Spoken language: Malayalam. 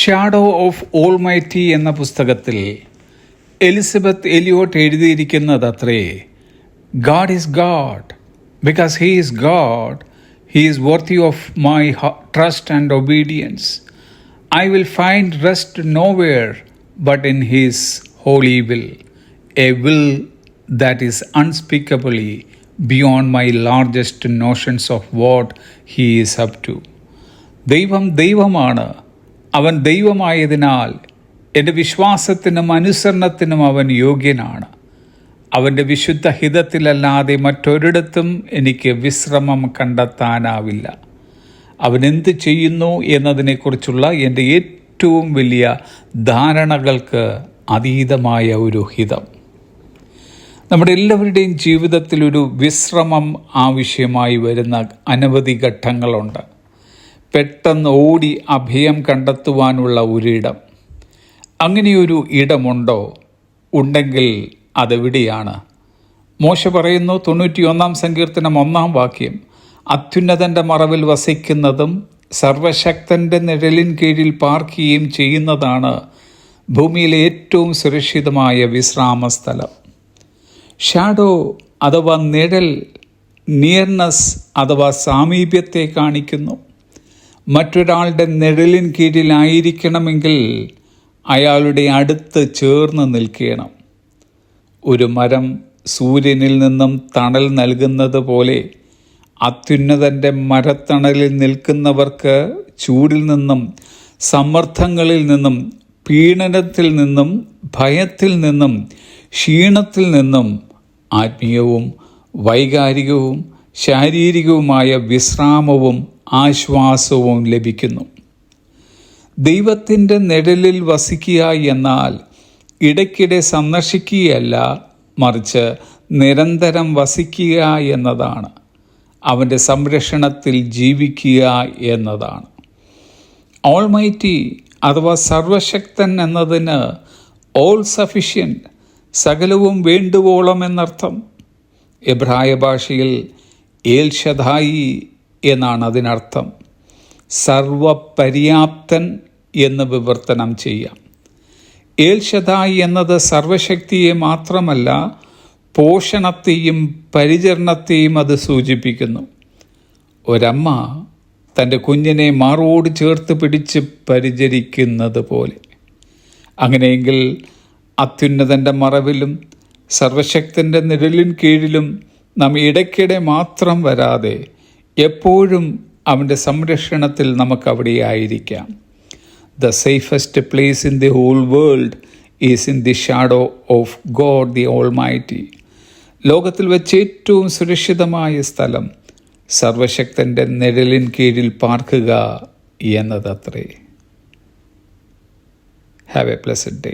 ഷാഡോ ഓഫ് ഓൾമൈറ്റി എന്ന പുസ്തകത്തിൽ എലിസബത്ത് എലിയോട്ട് എഴുതിയിരിക്കുന്നത് അത്രേ God is God because he is God he is worthy of my trust and obedience I will find rest nowhere but in his holy will a will that is unspeakably beyond my largest notions of what he is up to ദൈവം ദൈവമാണ് അവൻ ദൈവമായതിനാൽ എന്റെ വിശ്വാസത്തിനും അനുസരണത്തിനും അവൻ യോഗ്യനാണ്. അവന്റെ വിശുദ്ധ ഹിതത്തിലല്ലാതെ മറ്റൊരിടത്തും എനിക്ക് വിശ്രമം കണ്ടെത്താനാവില്ല. അവൻ എന്ത് ചെയ്യുന്നു എന്നതിനെക്കുറിച്ചുള്ള എന്റെ ഏറ്റവും വലിയ ധാരണകൾക്ക് അതീതമായ ഒരു ഹിതം. നമ്മുടെ എല്ലാവരുടെയും ജീവിതത്തിൽ ഒരു വിശ്രമം ആവശ്യമായി വരുന്ന അനവധി ഘട്ടങ്ങളുണ്ട്. പെട്ടെന്ന് ഓടി അഭയം കണ്ടെത്തുവാനുള്ള ഒരിടം. അങ്ങനെയൊരു ഇടമുണ്ടോ? ഉണ്ടെങ്കിൽ അതെവിടെയാണ്? മോശ പറയുന്നു തൊണ്ണൂറ്റിയൊന്നാം സങ്കീർത്തനം ഒന്നാം വാക്യം. അത്യുന്നതന്റെ മറവിൽ വസിക്കുന്നതും സർവശക്തന്റെ നിഴലിൻ കീഴിൽ പാർക്കുകയും ചെയ്യുന്നതാണ് ഭൂമിയിലെ ഏറ്റവും സുരക്ഷിതമായ വിശ്രാമസ്ഥലം. ഷാഡോ അഥവാ നിഴൽ നിയർനെസ് അഥവാ സാമീപ്യത്തെ കാണിക്കുന്നു. മറ്റൊരാളുടെ നിഴലിൻ കീഴിലായിരിക്കണമെങ്കിൽ അയാളുടെ അടുത്ത് ചേർന്ന് നിൽക്കണം. ഒരു മരം സൂര്യനിൽ നിന്നും തണൽ നൽകുന്നത് പോലെ അത്യുന്നതന്റെ മരത്തണലിൽ നിൽക്കുന്നവർക്ക് ചൂടിൽ നിന്നും സമ്മർദ്ദങ്ങളിൽ നിന്നും പീഡനത്തിൽ നിന്നും ഭയത്തിൽ നിന്നും ക്ഷീണത്തിൽ നിന്നും ആത്മീയവും വൈകാരികവും ശാരീരികവുമായ വിശ്രാമവും ആശ്വാസവും ലഭിക്കുന്നു. ദൈവത്തിന്റെ നിഴലിൽ വസിക്കുക എന്നാൽ ഇടയ്ക്കിടെ സന്ദർശിക്കുകയല്ല മറിച്ച് നിരന്തരം വസിക്കുക എന്നതാണ്. അവന്റെ സംരക്ഷണത്തിൽ ജീവിക്കുക എന്നതാണ്. ഓൾമൈറ്റി അഥവാ സർവശക്തൻ എന്നതിന് ഓൾ സഫിഷ്യന്റ് സകലവും വേണ്ടുവോളം എന്നർത്ഥം. എബ്രായ ഭാഷയിൽ ഏൽ ഷദായി എന്നാണ് അതിനർത്ഥം. സർവപര്യാപ്തൻ എന്ന് വിവർത്തനം ചെയ്യാം. ഏൽഷദായി എന്നത് സർവശക്തിയെ മാത്രമല്ല പോഷണത്തെയും പരിചരണത്തെയും അത് സൂചിപ്പിക്കുന്നു. ഒരമ്മ തന്റെ കുഞ്ഞിനെ മാറോട് ചേർത്ത് പിടിച്ച് പരിചരിക്കുന്നത് പോലെ. അങ്ങനെയെങ്കിൽ അത്യുന്നതന്റെ മറവിലും സർവശക്തന്റെ നിഴലിൻ കീഴിലും നാം ഇടയ്ക്കിടെ മാത്രം വരാതെ എപ്പോഴും അവന്റെ സംരക്ഷണത്തിൽ നമുക്ക് അവിടെ ആയിരിക്കാം. The safest place in the whole world is in the shadow of God the almighty ലോകത്തിൽ വെച്ച് ഏറ്റവും സുരക്ഷിതമായ സ്ഥലം സർവശക്തന്റെ നിഴലിൻ കീഴിൽ പാർക്കുക എന്നതത്രേ. Have a blessed day